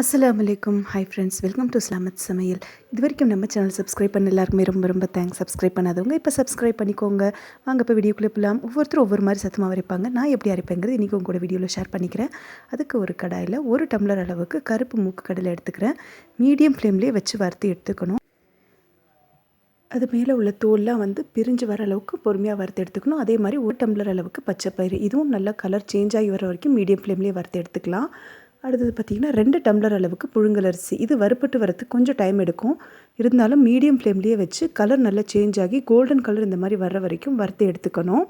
அஸ்லாம் வலைக்கும் hi friends welcome to Islamath சமையல் இது வரைக்கும் நம்ம சேனல் சப்ஸ்கிரைப் பண்ண எல்லாருக்குமே ரொம்ப ரொம்ப தேங்க்ஸ் சப்ஸ்கிரைப் பண்ணாதவங்க இப்போ சப்ஸ்கிரைப் பண்ணிக்கோங்க. வாங்க இப்போ வீடியோக்குள்ளே போகலாம் ஒவ்வொருத்தரும் ஒவ்வொரு மாதிரி சத்தமாக அரைப்பாங்க நான் எப்படி அரைப்பேங்கிறது இன்றைக்கி கூட வீடியோவில் ஷேர் பண்ணிக்கிறேன். அதுக்கு ஒரு கடாயில் ஒரு டம்ளர் அளவுக்கு கருப்பு மூக்கு கடலை எடுத்துக்கிறேன். மீடியம் ஃப்ளேம்லேயே வச்சு வறுத்து எடுத்துக்கணும். அது மேலே உள்ள தோல்லாம் வந்து பிரிஞ்சு வர அளவுக்கு பொறுமையாக வறுத்து எடுத்துக்கணும். அதே மாதிரி ஒரு டம்ளர் அளவுக்கு பச்சை பயிறு. இதுவும் நல்லா கலர் சேஞ்ச் ஆகி வர வரைக்கும் மீடியம் ஃப்ளேம்லேயே வறுத்து எடுத்துக்கலாம். அடுத்தது பார்த்திங்கன்னா ரெண்டு டம்ளர் அளவுக்கு புழுங்கல் அரிசி. இது வறுப்பட்டு வரத்துக்கு கொஞ்சம் டைம் எடுக்கும். இருந்தாலும் மீடியம் ஃப்ளேம்லேயே வச்சு கலர் நல்லா சேஞ்ச் ஆகி கோல்டன் கலர் இந்த மாதிரி வர்ற வரைக்கும் வறுத்து எடுத்துக்கணும்.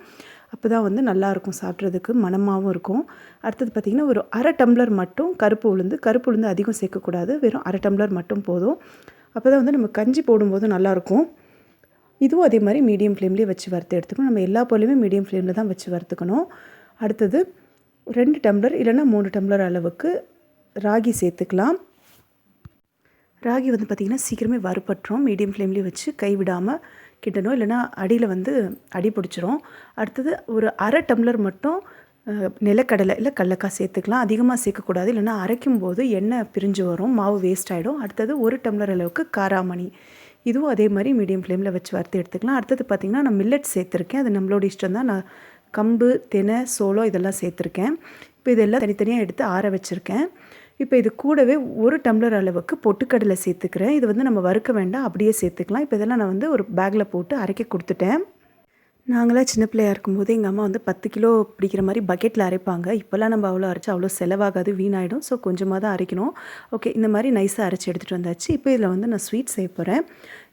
அப்போ தான் வந்து நல்லாயிருக்கும் சாப்பிட்றதுக்கு மனமாகவும் இருக்கும். அடுத்தது பார்த்திங்கன்னா ஒரு அரை டம்ளர் மட்டும் கருப்பு உளுந்து. கருப்பு உளுந்து அதிகம் சேர்க்கக்கூடாது. வெறும் அரை டம்ளர் மட்டும் போதும். அப்போ தான் வந்து நம்ம கஞ்சி போடும்போது நல்லாயிருக்கும் இதுவும் அதே மாதிரி மீடியம் ஃப்ளேம்லேயே வச்சு வறுத்து எடுத்துக்கணும். நம்ம எல்லா பொருளையுமே மீடியம் ஃப்ளேமில் தான் வச்சு வறுத்துக்கணும். அடுத்தது ரெண்டு டம்ளர் இல்லைன்னா மூணு டம்ளர் அளவுக்கு ராகி சேர்த்துக்கலாம். ராகி வந்து பார்த்திங்கன்னா சீக்கிரமே வறுப்பட்டுரும் மீடியம் ஃப்ளேம்லேயே வச்சு கைவிடாமல் கிட்டணும். இல்லைன்னா அடியில் வந்து அடி பிடிச்சிரும். அடுத்தது ஒரு அரை டம்ளர் மட்டும் நிலக்கடலை இல்லை கடலக்காய் சேர்த்துக்கலாம். அதிகமாக சேர்க்கக்கூடாது. இல்லைன்னா அரைக்கும் போது எண்ணெய் பிரிஞ்சு வரும். மாவு வேஸ்ட் ஆகிடும் அடுத்தது ஒரு டம்ளர் அளவுக்கு காராமணி. இதுவும் அதே மாதிரி மீடியம் ஃப்ளேமில் வச்சு வறுத்து எடுத்துக்கலாம். அடுத்தது பார்த்திங்கன்னா நான் மில்லட் சேர்த்துருக்கேன். அது நம்மளோட இஷ்டம் தான் நான் கம்பு தினை சோளம் இதெல்லாம் சேர்த்துருக்கேன். இப்போ இதெல்லாம் தனித்தனியாக எடுத்து ஆற வச்சுருக்கேன். இப்போ இது கூடவே ஒரு டம்ளர் அளவுக்கு பொட்டுக்கடலை சேர்த்துக்கிறேன். இது வந்து நம்ம வறுக்க வேண்டாம் அப்படியே சேர்த்துக்கலாம். இப்போ இதெல்லாம் நான் வந்து ஒரு பேக்கில் போட்டு அரைக்க கொடுத்துட்டேன். நாங்களாம் சின்ன பிள்ளையாக இருக்கும்போது எங்கள் அம்மா வந்து பத்து கிலோ பிடிக்கிற மாதிரி பக்கெட்டில் அரைப்பாங்க. இப்போல்லாம் நம்ம அவ்வளோ அரைச்சா அவ்வளோ செலவாகாது வீணாயிடும். ஸோ கொஞ்சமாக தான் அரைக்கணும். ஓகே இந்த மாதிரி நைஸாக அரைச்சி எடுத்துகிட்டு வந்தாச்சு. இப்போ இதில் வந்து நான் ஸ்வீட் செய்ய போகிறேன்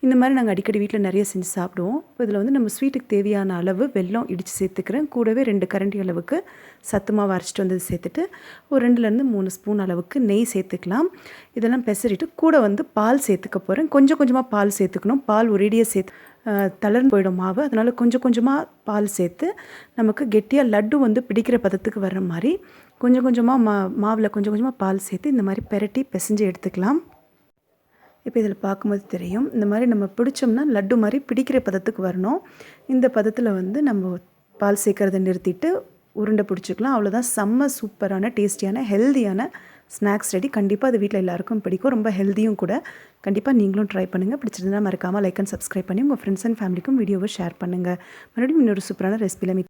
இந்த மாதிரி நாங்கள் அடிக்கடி வீட்டில் நிறைய செஞ்சு சாப்பிடுவோம். இப்போ இதில் வந்து நம்ம ஸ்வீட்டுக்கு தேவையான அளவு வெல்லம் இடித்து சேர்த்துக்கிறேன். கூடவே ரெண்டு கரண்டி அளவுக்கு சத்து மாவு அரைச்சிட்டு வந்தது சேர்த்துட்டு ஒரு ரெண்டுலேருந்து மூணு ஸ்பூன் அளவுக்கு நெய் சேர்த்துக்கலாம். இதெல்லாம் பெசரிட்டு கூட வந்து பால் சேர்த்துக்க போகிறேன் கொஞ்சம் கொஞ்சமாக பால் சேர்த்துக்கணும். பால் ஒரேடியாக சேர்த்து தளர்ந்து போயிடும் மாவு. அதனால் கொஞ்சம் கொஞ்சமாக பால் சேர்த்து நமக்கு கெட்டியாக லட்டு வந்து பிடிக்கிற பதத்துக்கு வர்ற மாதிரி கொஞ்சம் கொஞ்சமாக மா மாவில் கொஞ்சம் கொஞ்சமாக பால் சேர்த்து இந்த மாதிரி பெரட்டி பிசைஞ்சு எடுத்துக்கலாம். இப்போ இதில் பார்க்கும்போது தெரியும். இந்த மாதிரி நம்ம பிடிச்சோம்னா லட்டு மாதிரி பிடிக்கிற பதத்துக்கு வரணும். இந்த பதத்தில் வந்து நம்ம பால் சேர்க்கறதை நிறுத்திட்டு உருண்டை பிடிச்சிக்கலாம். அவ்வளோதான் செம்ம சூப்பரான டேஸ்டியான ஹெல்த்தியான ஸ்நாக்ஸ் ரெடி. கண்டிப்பாக அது வீட்டில் எல்லாருக்கும் பிடிக்கும். ரொம்ப ஹெல்த்தியும் கூட. கண்டிப்பாக நீங்களும் ட்ரை பண்ணுங்கள் பிடிச்சிருந்தா மறக்காமல் லைக் அண்ட் சப்ஸ்கிரைப் பண்ணி உங்கள் ஃப்ரெண்ட்ஸ் அண்ட் ஃபேமிலிக்கும் வீடியோவை ஷேர் பண்ணுங்கள் மறுபடியும் இன்னொரு சூப்பரான ரெசிபியில்